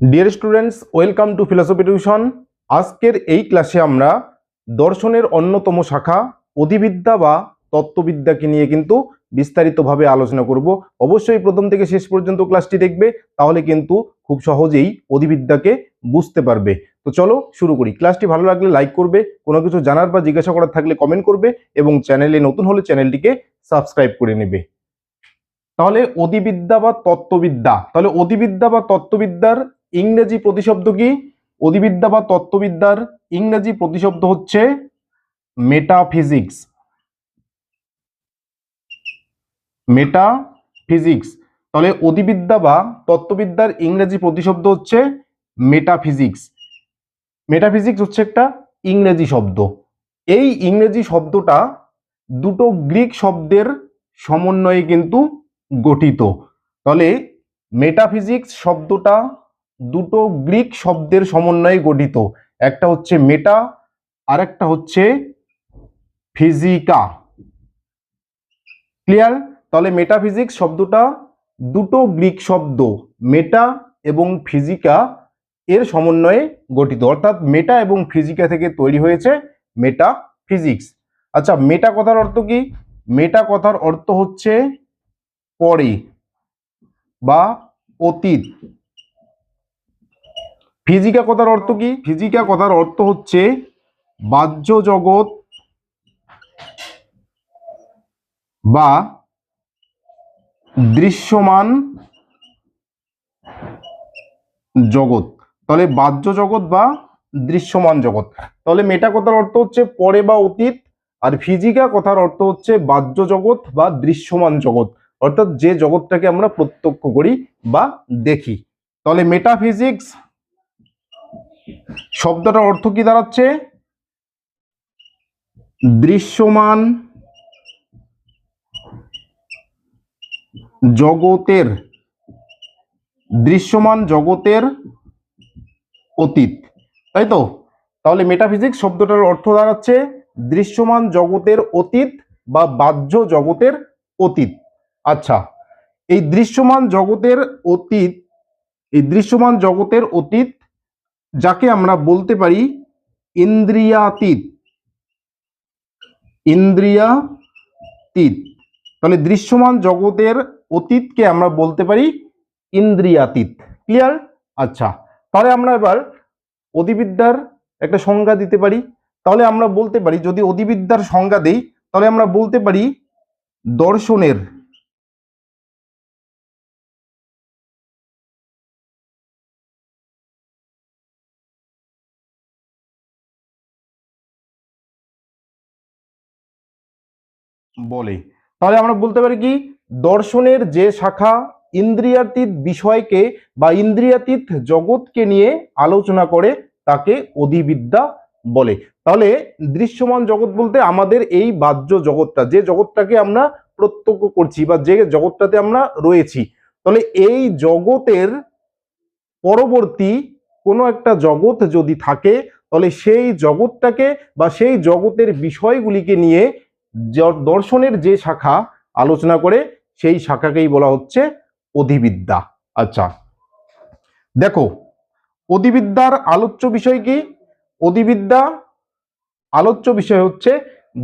Dear students welcome to philosophy tuition আজকের এই ক্লাসে আমরা দর্শনের অন্যতম শাখা, অধিবিদ্যা বা তত্ত্ববিদ্যাকে নিয়ে কিন্তু বিস্তারিতভাবে আলোচনা করব। অবশ্যই প্রথম থেকে শেষ পর্যন্ত ক্লাসটি দেখবে, তাহলে কিন্তু খুব সহজেই অধিবিদ্যাকে বুঝতে পারবে। তো চলো শুরু করি। ক্লাসটি ভালো লাগলে লাইক করবে, কোনো কিছু জানার বা জিজ্ঞাসা করার থাকলে কমেন্ট করবে এবং চ্যানেলে নতুন হলে চ্যানেলটিকে সাবস্ক্রাইব করে নেবে। তাহলে অধিবিদ্যা বা তত্ত্ববিদ্যা, তাহলে অধিবিদ্যা বা তত্ত্ববিদ্যার ইংরেজি প্রতিশব্দ কি? অধিবিদ্যা বা তত্ত্ববিদ্যার ইংরেজি প্রতিশব্দ হচ্ছে মেটাফিজিক্স মেটাফিজিক্স তাহলে অধিবিদ্যা বা তত্ত্ববিদ্যার ইংরেজি প্রতিশব্দ হচ্ছে মেটাফিজিক্স মেটাফিজিক্স হচ্ছে একটা ইংরেজি শব্দ। এই ইংরেজি শব্দটা দুটো গ্রিক শব্দের সমন্বয়ে কিন্তু গঠিত। তাহলে মেটাফিজিক্স শব্দটা দুটো গ্রিক শব্দের সমন্বয়ে গঠিত। একটা হচ্ছে মেটা আর একটা হচ্ছে ফিজিকা। ক্লিয়ার? তাহলে মেটাফিজিক্স শব্দটা দুটো গ্রিক শব্দ, মেটা এবং ফিজিকা, এর সমন্বয়ে গঠিত। অর্থাৎ মেটা এবং ফিজিকা থেকে তৈরি হয়েছে মেটা ফিজিক্স আচ্ছা মেটা কথার অর্থ কি? মেটা কথার অর্থ হচ্ছে পরে বা অতীত। ফিজিকা কথার অর্থ কি? ফিজিকা কথার অর্থ হচ্ছে বাহ্য জগৎ বা দৃশ্যমান জগৎ। তাহলে বাহ্য জগৎ বা দৃশ্যমান জগৎ। তাহলে মেটা কথার অর্থ হচ্ছে পরে বা অতীত আর ফিজিকা কথার অর্থ হচ্ছে বাহ্য জগৎ বা দৃশ্যমান জগৎ। অর্থাৎ যে জগৎটাকে আমরা প্রত্যক্ষ করি বা দেখি। তাহলে মেটাফিজিক্স শব্দটার অর্থ কি দাঁড়াচ্ছে? দৃশ্যমান জগতের দৃশ্যমান জগতের অতীত। তাই তো? তাহলে মেটাফিজিক্স শব্দটার অর্থ দাঁড়াচ্ছে দৃশ্যমান জগতের অতীত বা বাহ্য জগতের অতীত। আচ্ছা এই দৃশ্যমান জগতের অতীত, এই দৃশ্যমান জগতের অতীত যাকে আমরা বলতে পারি ইন্দ্রিয়াতীত। ইন্দ্রিয়াতীত। তাহলে দৃশ্যমান জগতের অতীতকে আমরা বলতে পারি ইন্দ্রিয়াতীত। ক্লিয়ার আচ্ছা তাহলে আমরা এবার অধিবিদ্যার একটা সংজ্ঞা দিতে পারি। তাহলে আমরা বলতে পারি, যদি অধিবিদ্যার সংজ্ঞা দেই, তাহলে আমরা বলতে পারি দর্শনের। বলে। তাহলে আমরা বলতে পারি কি? দর্শনের যে শাখা ইন্দ্রিয়াতীত বিষয়কে বা ইন্দ্রিয়াতীত জগৎকে নিয়ে আলোচনা করে তাকে অধিবিদ্যা বলে। তাহলে দৃশ্যমান জগৎ বলতে আমাদের এই বাহ্য জগৎটা, যে জগৎটাকে আমরা প্রত্যক্ষ করছি বা যে জগৎটাতে আমরা রয়েছি। তাহলে এই জগতের পরবর্তী কোনো একটা জগৎ যদি থাকে, তাহলে সেই জগৎটাকে বা সেই জগতের বিষয়গুলিকে নিয়ে দর্শনের যে শাখা আলোচনা করে সেই শাখাকেই বলা হচ্ছে অধিবিদ্যা। আচ্ছা দেখো, অধিবিদ্যার আলোচ্য বিষয় কি? অধিবিদ্যা আলোচ্য বিষয় হচ্ছে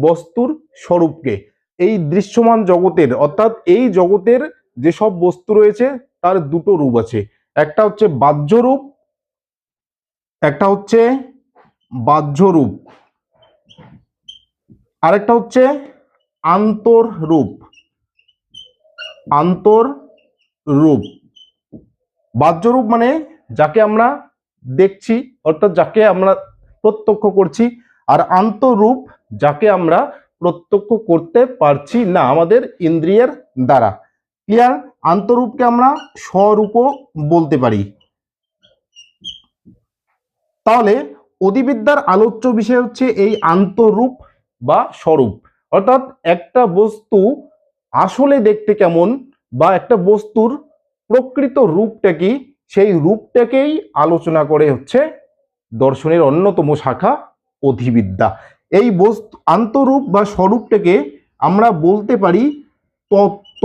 বস্তুর স্বরূপকে। এই দৃশ্যমান জগতের, অর্থাৎ এই জগতের যেসব বস্তু রয়েছে তার দুটো রূপ আছে। একটা হচ্ছে বাহ্য রূপ একটা হচ্ছে বাহ্য রূপ আরেকটা হচ্ছে আন্তররূপ আন্তররূপ বাহ্যরূপ মানে যাকে আমরা দেখছি, অর্থাৎ যাকে আমরা প্রত্যক্ষ করছি, আর আন্তরূপ যাকে আমরা প্রত্যক্ষ করতে পারছি না, আমাদের ইন্দ্রিয়ের দ্বারা। ক্লিয়ার? আন্তরূপকে আমরা স্বরূপও বলতে পারি। তাহলে অধিবিদ্যার আলোচ্য বিষয় হচ্ছে এই আন্তরূপ বা স্বরূপ। অর্থাৎ একটা বস্তু আসলে দেখতে কেমন বা একটা বস্তুর প্রকৃত রূপটা কি, সেই রূপটাকেই আলোচনা করে হচ্ছে দর্শনের অন্যতম শাখা অধিবিদ্যা। এই বস্তু, আন্তরূপ বা স্বরূপটাকে আমরা বলতে পারি তত্ত্ব।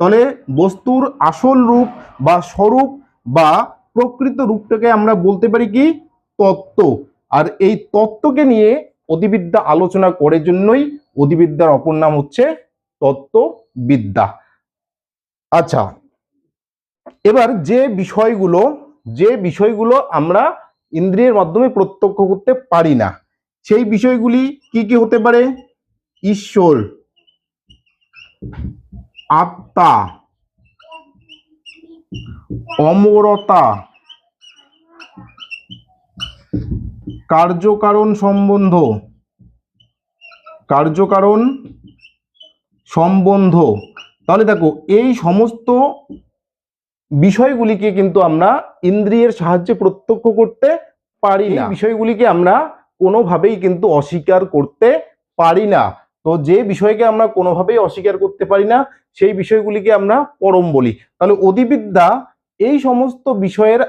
তাহলে বস্তুর আসল রূপ বা স্বরূপ বা প্রকৃত রূপটাকে আমরা বলতে পারি কি, তত্ত্ব। আর এই তত্ত্বকে নিয়ে অধিবিদ্যা আলোচনা করে জন্যই অধিবিদ্যার অপর নাম হচ্ছে তত্ত্ববিদ্যা। আচ্ছা এবার যে বিষয়গুলো যে বিষয়গুলো আমরা ইন্দ্রিয়ের মাধ্যমে প্রত্যক্ষ করতে পারি না, সেই বিষয়গুলি কি কি হতে পারে? ঈশ্বর, আত্মা, অমরতা কার্যকারণ সম্বন্ধ। কার্যকারণ সম্বন্ধ। তাহলে দেখো এই সমস্ত বিষয়গুলিকে কিন্তু আমরা ইন্দ্রিয়ের সাহায্যে প্রত্যক্ষ করতে পারি না। বিষয়গুলিকে আমরা কোনোভাবেই কিন্তু অস্বীকার করতে পারি না। তো যে বিষয়কে আমরা কোনোভাবেই অস্বীকার করতে পারি না সেই বিষয়গুলিকে আমরা পরম বলি। তাহলে অধিবিদ্যা এই সমস্ত বিষয়ের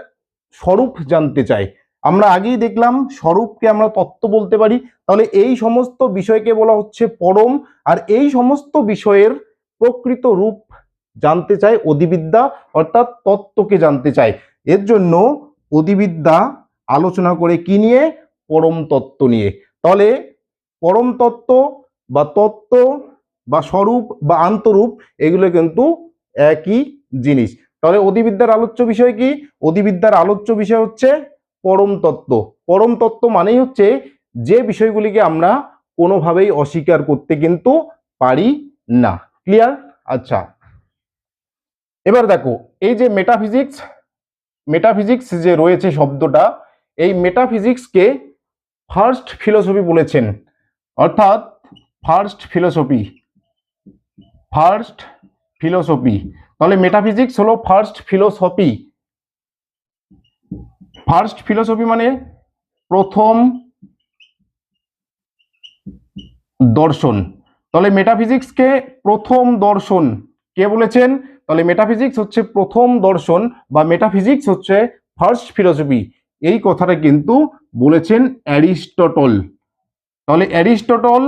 স্বরূপ জানতে চাই আমরা আগেই দেখলাম স্বরূপকে আমরা তত্ত্ব বলতে পারি। তাহলে এই সমস্ত বিষয়কে বলা হচ্ছে পরম। আর এই সমস্ত বিষয়ের প্রকৃত রূপ জানতে চায় অধিবিদ্যা, অর্থাৎ তত্ত্বকে জানতে চায়। এর জন্য অধিবিদ্যা আলোচনা করে কি নিয়ে? পরম তত্ত্ব নিয়ে। তাহলে পরম তত্ত্ব বা তত্ত্ব বা স্বরূপ বা আন্তরূপ, এগুলো কিন্তু একই জিনিস। তাহলে অধিবিদ্যার আলোচ্য বিষয় কি? অধিবিদ্যার আলোচ্য বিষয় হচ্ছে পরম তত্ত্ব। পরম তত্ত্ব মানেই হচ্ছে যে বিষয়গুলিকে আমরা কোনোভাবেই অস্বীকার করতে কিন্তু পারি না। ক্লিয়ার আচ্ছা। এবার দেখো, এই যে মেটাফিজিক্স মেটাফিজিক্স যে রয়েছে শব্দটা, এই মেটাফিজিক্সকে ফার্স্ট ফিলোসফি বলেছেন। অর্থাৎ ফার্স্ট ফিলোসফি ফার্স্ট ফিলোসফি তাহলে মেটাফিজিক্স হলো ফার্স্ট ফিলোসফি ফার্স্ট ফিলোসফি মানে প্রথম দর্শন। তাহলে মেটাফিজিক্সকে প্রথম দর্শন কে বলেছেন? তাহলে মেটাফিজিক্স হচ্ছে প্রথম দর্শন বা মেটাফিজিক্স হচ্ছে ফার্স্ট ফিলোসফি এই কথাটা কিন্তু বলেছেন অ্যারিস্টটল। তাহলে অ্যারিস্টটল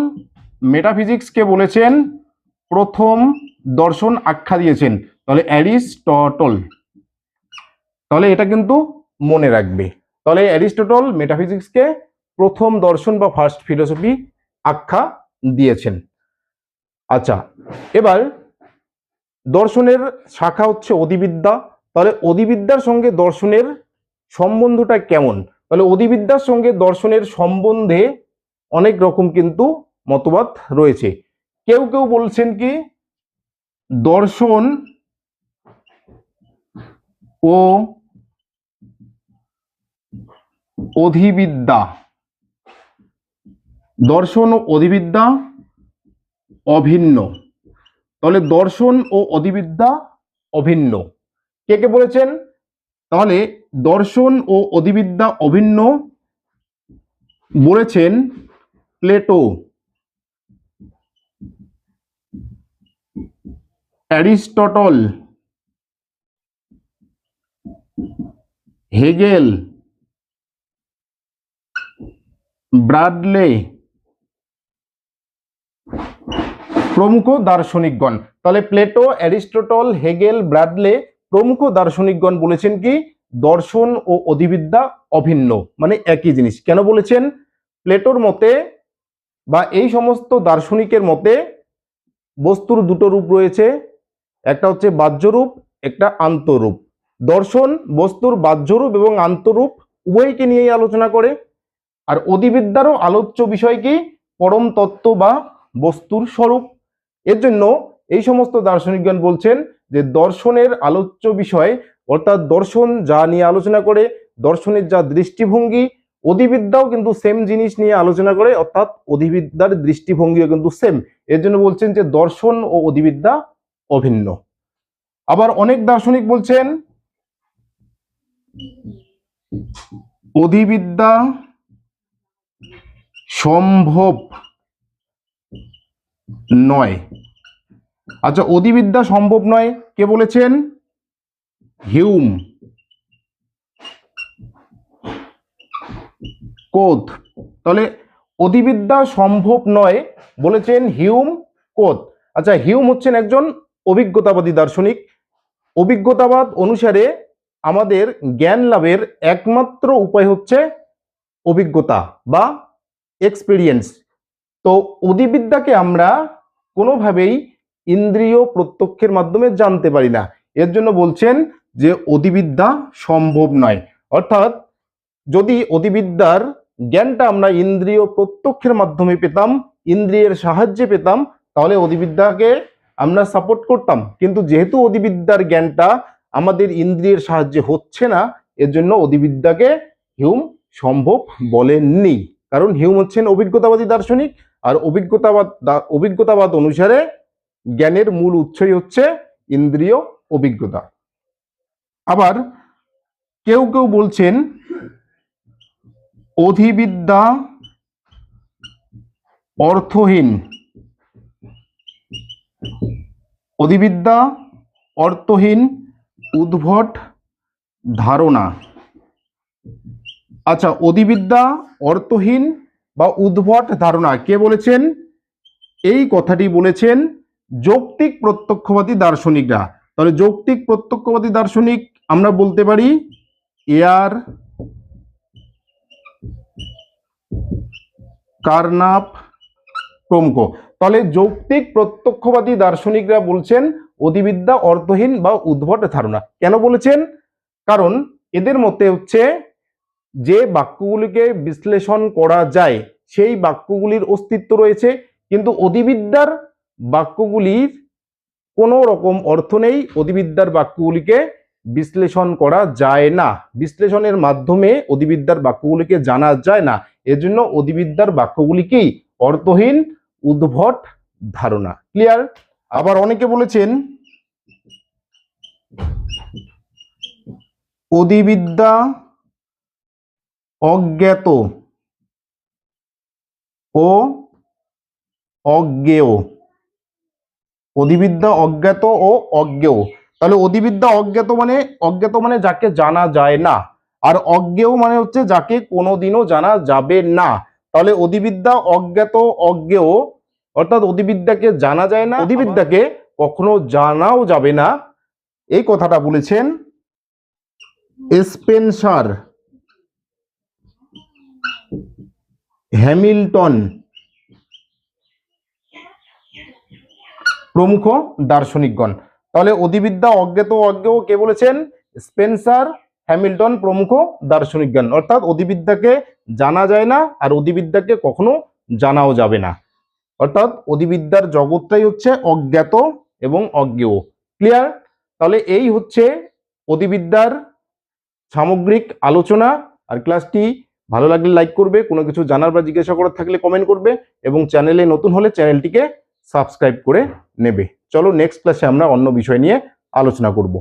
মেটাফিজিক্সকে বলেছেন? প্রথম দর্শন আখ্যা দিয়েছেন। তাহলে অ্যারিস্টটল। তাহলে এটা কিন্তু মনে রাখবে। তাহলে অ্যারিস্টটল মেটাফিজিক্সকে প্রথম দর্শন বা ফার্স্ট ফিলোসফি আখ্যা দিয়েছেন। আচ্ছা এবার দর্শনের শাখা হচ্ছে অধিবিদ্যা। তাহলে অধিবিদ্যার সঙ্গে দর্শনের সম্বন্ধটা কেমন? তাহলে অধিবিদ্যার সঙ্গে দর্শনের সম্বন্ধে অনেক রকম কিন্তু মতবাদ রয়েছে। কেউ কেউ বলছেন কি, দর্শন ও অধিবিদ্যা। দর্শন ও অধিবিদ্যা অভিন্ন। তাহলে দর্শন ও অধিবিদ্যা অভিন্ন। কে কে বলেছেন? তাহলে দর্শন ও অধিবিদ্যা অভিন্ন বলেছেন প্লেটো। অ্যারিস্টটল। হেগেল। ব্রাডলে প্রমুখ দার্শনিকগণ। তাহলে প্লেটো, অ্যারিস্টটল, হেগেল, ব্রাডলে প্রমুখ দার্শনিকগণ বলেছেন কি? দর্শন ও অধিবিদ্যা অভিন্ন মানে একই জিনিস। কেন বলেছেন? প্লেটোর মতে বা এই সমস্ত দার্শনিকের মতে বস্তুর দুটো রূপ রয়েছে। একটা হচ্ছে বাহ্যরূপ, একটা আন্তরূপ। দর্শন বস্তুর বাহ্যরূপ এবং আন্তরূপ উভয়কে নিয়েই আলোচনা করে। আর অধিবিদ্যারও আলোচ্য বিষয় কি? পরম তত্ত্ব বা বস্তুর স্বরূপ। এর জন্য এই সমস্ত দার্শনিকগণ বলছেন যে দর্শনের আলোচ্য বিষয়, অর্থাৎ দর্শন যা নিয়ে আলোচনা করে, দর্শনের যা দৃষ্টিভঙ্গি, অধিবিদ্যাও কিন্তু সেম জিনিস নিয়ে আলোচনা করে, অর্থাৎ অধিবিদ্যার দৃষ্টিভঙ্গিও কিন্তু সেম এর জন্য বলছেন যে দর্শন ও অধিবিদ্যা অভিন্ন। আবার অনেক দার্শনিক বলছেন, অধিবিদ্যা সম্ভব নয়। আচ্ছা অধিবিদ্যা সম্ভব নয়, কে বলেছেন? হিউম। কোথ। তাহলে, অধিবিদ্যা সম্ভব নয় বলেছেন হিউম কোথ। আচ্ছা হিউম হচ্ছেন একজন অভিজ্ঞতাবাদী দার্শনিক। অভিজ্ঞতাবাদ অনুসারে আমাদের জ্ঞান লাভের একমাত্র উপায় হচ্ছে অভিজ্ঞতা বা এক্সপিরিয়েন্স তো অধিবিদ্যাকে আমরা কোনোভাবেই ইন্দ্রিয় প্রত্যক্ষের মাধ্যমে জানতে পারি না। এর জন্য বলছেন যে অধিবিদ্যা সম্ভব নয়। অর্থাৎ যদি অধিবিদ্যার জ্ঞানটা আমরা ইন্দ্রিয় প্রত্যক্ষের মাধ্যমে পেতাম, ইন্দ্রিয়ের সাহায্যে পেতাম, তাহলে অধিবিদ্যাকে আমরা সাপোর্ট করতাম। কিন্তু যেহেতু অধিবিদ্যার জ্ঞানটা আমাদের ইন্দ্রিয়ের সাহায্যে হচ্ছে না, এর জন্য অধিবিদ্যাকে হিউম সম্ভব বলেননি। কারণ হিউম হচ্ছেন অভিজ্ঞতাবাদী দার্শনিক, আর অভিজ্ঞতাবাদ অভিজ্ঞতাবাদ অনুসারে জ্ঞানের মূল উৎসই হচ্ছে ইন্দ্রিয় অভিজ্ঞতা। আবার কেউ কেউ বলছেন, অধিবিদ্যা অর্থহীন। অধিবিদ্যা অর্থহীন, উদ্ভট ধারণা। আচ্ছা অধিবিদ্যা অর্থহীন বা উদ্ভট ধারণা কে বলেছেন? এই কথাটি বলেছেন যৌক্তিক প্রত্যক্ষবাদী দার্শনিকরা। তাহলে যৌক্তিক প্রত্যক্ষবাদী দার্শনিক আমরা বলতে পারি এয়ার কার্নাপ প্রমুখ। তাহলে যৌক্তিক প্রত্যক্ষবাদী দার্শনিকরা বলছেন অধিবিদ্যা অর্থহীন বা উদ্ভট ধারণা। কেন বলেছেন? কারণ এদের মতে হচ্ছে যে বাক্যগুলিকে বিশ্লেষণ করা যায়, সেই বাক্যগুলির অস্তিত্ব রয়েছে। কিন্তু অধিবিদ্যার বাক্যগুলির কোনো রকম অর্থ নেই। অধিবিদ্যার বাক্যগুলিকে বিশ্লেষণ করা যায় না। বিশ্লেষণের মাধ্যমে অধিবিদ্যার বাক্যগুলিকে জানা যায় না। এজন্য অধিবিদ্যার বাক্যগুলিকেই অর্থহীন, উদ্ভট ধারণা। ক্লিয়ার? আবার অনেকে বলেছেন, অধিবিদ্যা অজ্ঞাত। ও অজ্ঞেয়। অধিবিদ্যা অজ্ঞাত ও অজ্ঞেয়। তাহলে অধিবিদ্যা অজ্ঞাত মানে অজ্ঞাত মানে যাকে জানা যায় না। আর অজ্ঞেয় মানে হচ্ছে যাকে কোনোদিনও জানা যাবে না। তাহলে অধিবিদ্যা অজ্ঞাত, অজ্ঞেয়, অর্থাৎ অধিবিদ্যাকে জানা যায় না, অধিবিদ্যাকে কখনো জানাও যাবে না। এই কথাটা বলেছেন স্পেন্সার। হ্যামিল্টন প্রমুখ দার্শনিকগণ। তাহলে অধিবিদ্যা অজ্ঞাত অজ্ঞেয় কে বলেছেন? স্পেন্সার হ্যামিল্টন প্রমুখ দার্শনিকগণ। অর্থাৎ অধিবিদ্যাকে জানা যায় না আর অধিবিদ্যাকে কখনো জানাও যাবে না। অর্থাৎ অধিবিদ্যার জগৎটাই হচ্ছে অজ্ঞাত এবং অজ্ঞেয়। ক্লিয়ার তাহলে এই হচ্ছে অধিবিদ্যার সামগ্রিক আলোচনা। আর ক্লাসটি ভালো লাগলে লাইক করবে, কোনো কিছু জানার বা জিজ্ঞাসা করার থাকলে কমেন্ট করবে এবং চ্যানেলে নতুন হলে চ্যানেলটিকে সাবস্ক্রাইব করে নেবে। চলো নেক্সট ক্লাসে আমরা অন্য বিষয় নিয়ে আলোচনা করব।